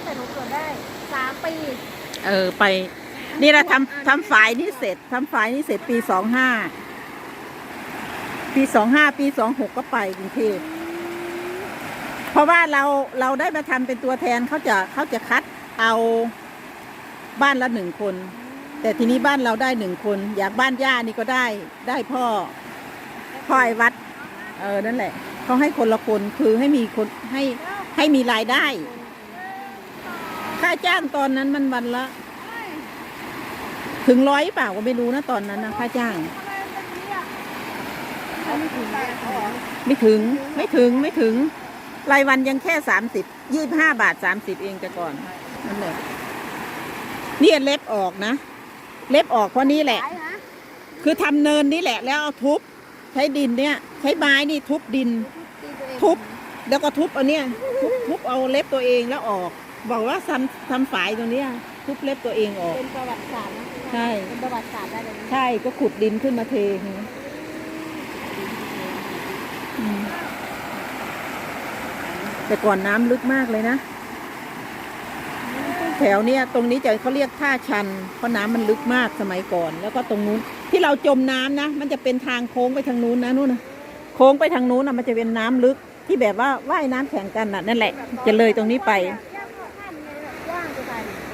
งแต่หนูเกิดได้สามปีเออไป นี่เราทำทำฝายนี่เสร็จทำฝายนี่เสร็จปีสองห้าปีสองห้าปีสองหกก็ไปกรุงเทพเพราะว่าเราเราได้มาทำเป็นตัวแทนเขาจะเขาจะคัดเอาบ้านละหนึ่งคน แต่ทีนี้บ้านเราได้หนึ่งคน อยากบ้านย่านี่ก็ได้ได้พ่อพ่อไอ้วัด เออนั่นแหละเขาให้คนละคนคือให้มีคนให้ให้มีรายได้ ค่าจ้างตอนนั้นมันวันละ ถึงร้อยเปล่าก็ไม่รู้นะตอนนั้นนะค่าจ้าง ไม่ถึงไม่ถึงไม่ถึง รายวันยังแค่สามสิบยี่บห้าบาทสามสิบเองแต่ก่อนนั่นแหละเนี่ยเล็บออกนะ เล็บออกเพราะนี้แหละขายนะคือทำเนินนี่แหละ แล้วเอาทุบ ใช้ดินเนี่ย ใช้ไม้นี่ทุบดินตีตัวเองทุบแล้วก็ทุบเอาเนี่ยทุบทุบเอาเล็บตัวเองแล้วออก บอกว่าทำทำฝายตรงเนี้ยทุบเล็บตัวเองออก เป็นประวัติศาสตร์นะใช่ เป็นประวัติศาสตร์ได้เลยนะใช่ก็ขุดดินขึ้นมาเทนะอืมแต่ก่อนน้ำลึกมากเลยนะ แถวเนี้ยตรงนี้จะเขาเรียกท่าชัน เพราะน้ำมันลึกมากสมัยก่อน แล้วก็ตรงนู้นที่เราจมน้ำนะ มันจะเป็นทางโค้งไปทางนู้นนะนู่นนะโค้งไปทางนู้นนะมันจะเป็นน้ำลึกที่แบบว่าว่ายน้ำแข่งกันน่ะนั่นแหละ จะเลยตรงนี้ไปย่างจะตาย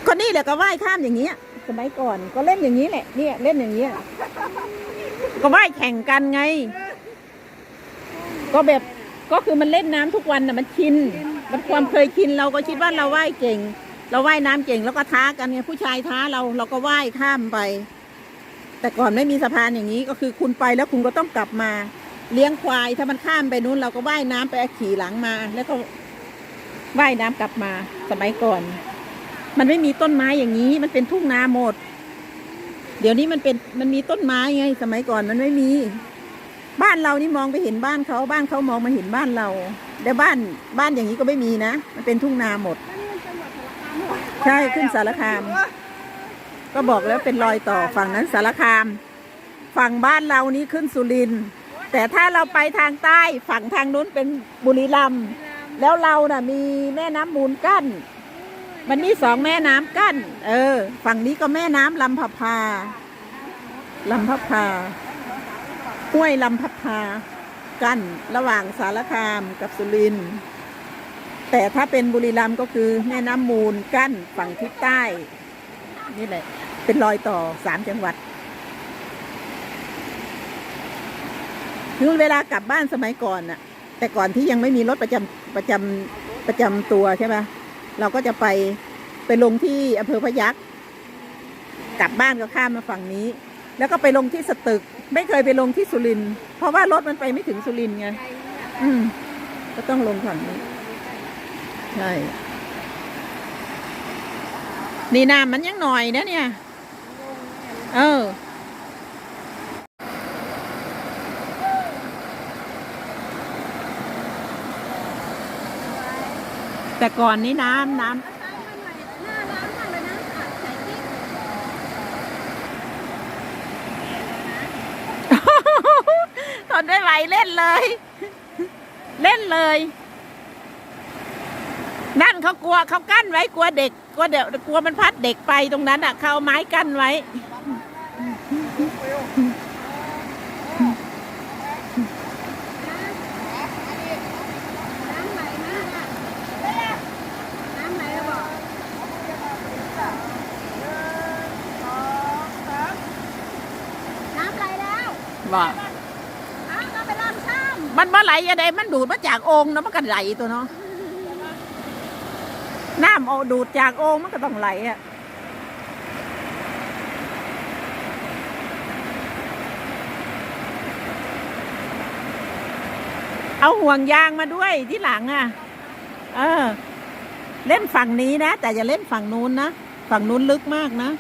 ก็นี่แหละก็ว่ายข้ามอย่างเงี้ยสมัยก่อนก็เล่นอย่างนี้แหละเนี่ยเล่นอย่างเงี้ยก็ว่ายแข่งกันไง ก็แบบก็คือมันเล่นน้ำทุกวันน่ะมันชินมันความเคยชินเราก็คิดว่าเราว่ายเก่ง เราว่ายน้ำเก่งแล้วก็ท้ากันไงผู้ชายท้าเราเราก็ว่ายข้ามไป แต่ก่อนไม่มีสะพานอย่างนี้ก็คือคุณไปแล้วคุณก็ต้องกลับมา เลี้ยงควายถ้ามันข้ามไปนู้นเราก็ว่ายน้ำไปขี่หลังมา แล้วก็ว่ายน้ำกลับมาสมัยก่อน มันไม่มีต้นไม้อย่างนี้ มันเป็นทุ่งนาหมด เดี๋ยวนี้มันเป็นมันมีต้นไม้ไง สมัยก่อนมันไม่มี บ้านเรานี่มองไปเห็นบ้านเขาบ้านเขามองมาเห็นบ้านเราแต่บ้านบ้านอย่างนี้ก็ไม่มีนะ มันเป็นทุ่งนาหมด ใช่ขึ้นสารคาม ก็บอกแล้วเป็นรอยต่อฝั่งนั้นสารคาม ฝั่งบ้านเรานี้ขึ้นสุรินทร์แต่ถ้าเราไปทางใต้ฝั่งทางนู้นเป็นบุรีรัมย์แล้วเราน่ะมีแม่น้ำมูลกั้น มันมีสองแม่น้ำกั้น เออ ฝั่งนี้ก็แม่น้ำลำพพาลำพพาห้วยลำพพา กั้นระหว่างสารคามกับสุรินทร์แต่ถ้าเป็นบุรีรัมย์ก็คือแม่น้ำมูลกั้นฝั่งทิศใต้ นี่แหละ เป็นรอยต่อสามจังหวัดคือเวลากลับบ้านสมัยก่อนน่ะ แต่ก่อนที่ยังไม่มีรถประจำประจำประจำตัวใช่ไหม เราก็จะไปไปลงที่อำเภอพยัคฆ์กลับบ้านก็ข้ามมาฝั่งนี้ แล้วก็ไปลงที่สตึก ไม่เคยไปลงที่สุรินทร์เพราะว่ารถมันไปไม่ถึงสุรินทร์ไงอืม ก็ต้องลงฝั่งนี้ ใช่ นี่น้ำมันยังหน่อยนะเนี่ย เออ แต่ก่อนนี้น้ำน้ำทนไม่ไหวเล่นเลย เล่นเลย นั่นเขากลัวเขากั้นไว้กลัวเด็กกลัวเดี๋ยวกลัวมันพัดเด็กไปตรงนั้นอะเขาเอาไม้กั้นไว้ น้ำไหลมากอะน้ำไหลแล้วบอกน้ำไหลแล้ว บอกอ้าวก็ไปลองช่ำมันมาไหลยังไงมันดูดมาจากโอ่งเนาะมันก็ไหลตัวเนาะน้ำเอาดูดจากโอ่งมันก็ต้องไหลอะเอาห่วงยางมาด้วยที่หลังอะ เออ เล่นฝั่งนี้นะ แต่อย่าเล่นฝั่งนู้นนะ ฝั่งนู้นลึกมากนะ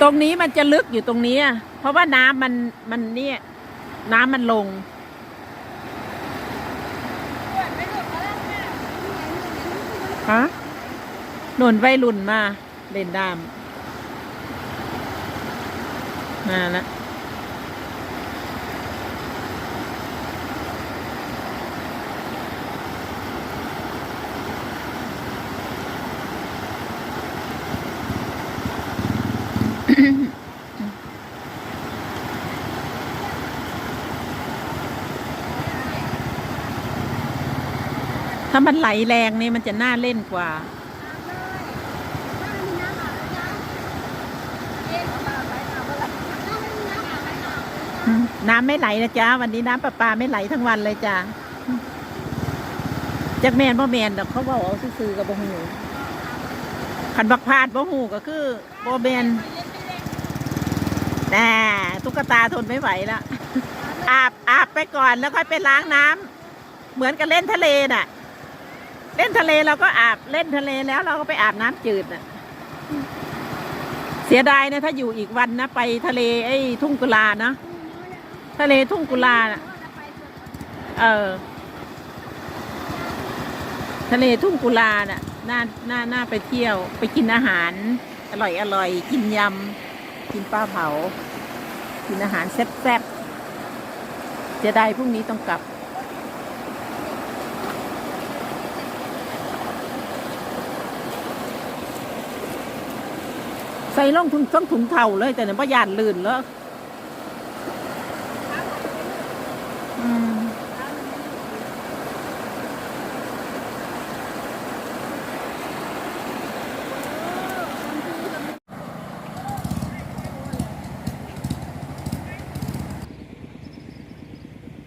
ตรงนี้มันจะลึกอยู่ตรงนี้ เพราะว่าน้ำมันมันเนี่ยน้ำมันลง ฮะหนุนวัยรุ่นมาเล่นดามมาละ ถ้ามันไหลแรงนี่มันจะน่าเล่นกว่า น้ำไม่ไหลนะจ๊ะ วันนี้น้ำประปาไม่ไหลทั้งวันเลยจ้ะจากแมนบ่แมนดอกเขาบอกเอาซื้อกับบ่หูขันบักพาดบ่หูก็คือบ่แมนแน่ตุ๊กตาทนไม่ไหวแล้วอาบอาบไปก่อนแล้วค่อยไปล้างน้ำเหมือนกับเล่นทะเลน่ะ เล่นทะเลเราก็อาบเล่นทะเลแล้วเราก็ไปอาบน้ำจืดน่ะ เสียดายนะถ้าอยู่อีกวันนะไปทะเลไอ้ทุ่งกุลาเนาะทะเลทุ่งกุลาน่ะเออ ทะเลทุ่งกุลาน่ะน่าน่าน่าไปเที่ยว ไปกินอาหาร อร่อยอร่อยกินยำกินปลาเผา กินอาหารแซ่บๆเสียดายพรุ่งนี้ต้องกลับ ใส่ล่องถุงต้งถุงเท่าเลยแต่เนี่ยพ่ยานลื่นแล้ว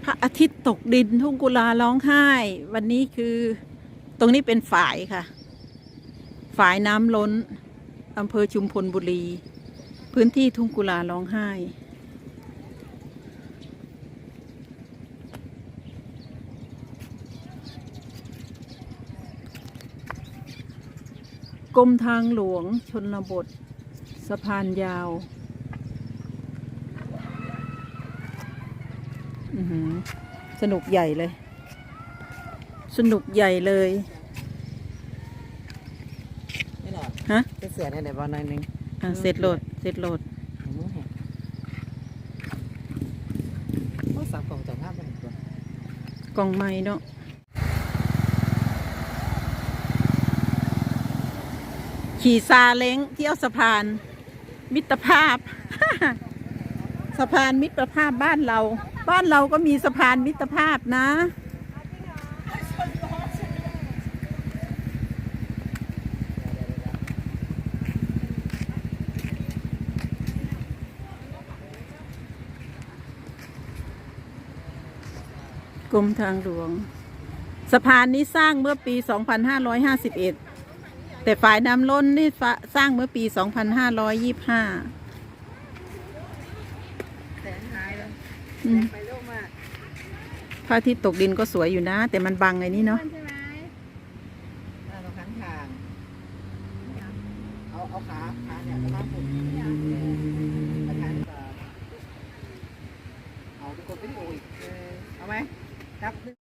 พระอาทิตย์ตกดินทุ่งกุลาร้องไห้ วันนี้คือตรงนี้เป็นฝายค่ะ ฝายน้ำล้น อำเภอชุมพลบุรี พื้นที่ทุ่งกุลาร้องไห้ กรมทางหลวงชนบท สะพานยาวสนุกใหญ่เลย สนุกใหญ่เลย ไม่หรอก ฮะ จะเสือในไหนบ้างหน่อยหนึงอะเสร็จโหลดเสร็จโหลดโอ้สับของจากภาพมันตัว กล่องไม้เนาะขี่ซาเล้งเที่ยวสะพาน มิตรภาพ สะพานมิตรภาพบ้านเรา บ้านเราก็มีสะพานมิตรภาพนะ กรมทางหลวง สะพานนี้สร้างเมื่อปี 2551 แต่ฝ่ายน้ำล้นนี่สร้างเมื่อปี 2525แสงหายแล้วไปเร็วมากพระอาทิตย์ตกดินก็สวยอยู่นะ แต่มันบังไอ้นี่เนาะใช่ไหมเอาเอาขาขาเนี่ยสภาพผมประธานเอาทุกคนไปดูอีกเอาไหม ครับ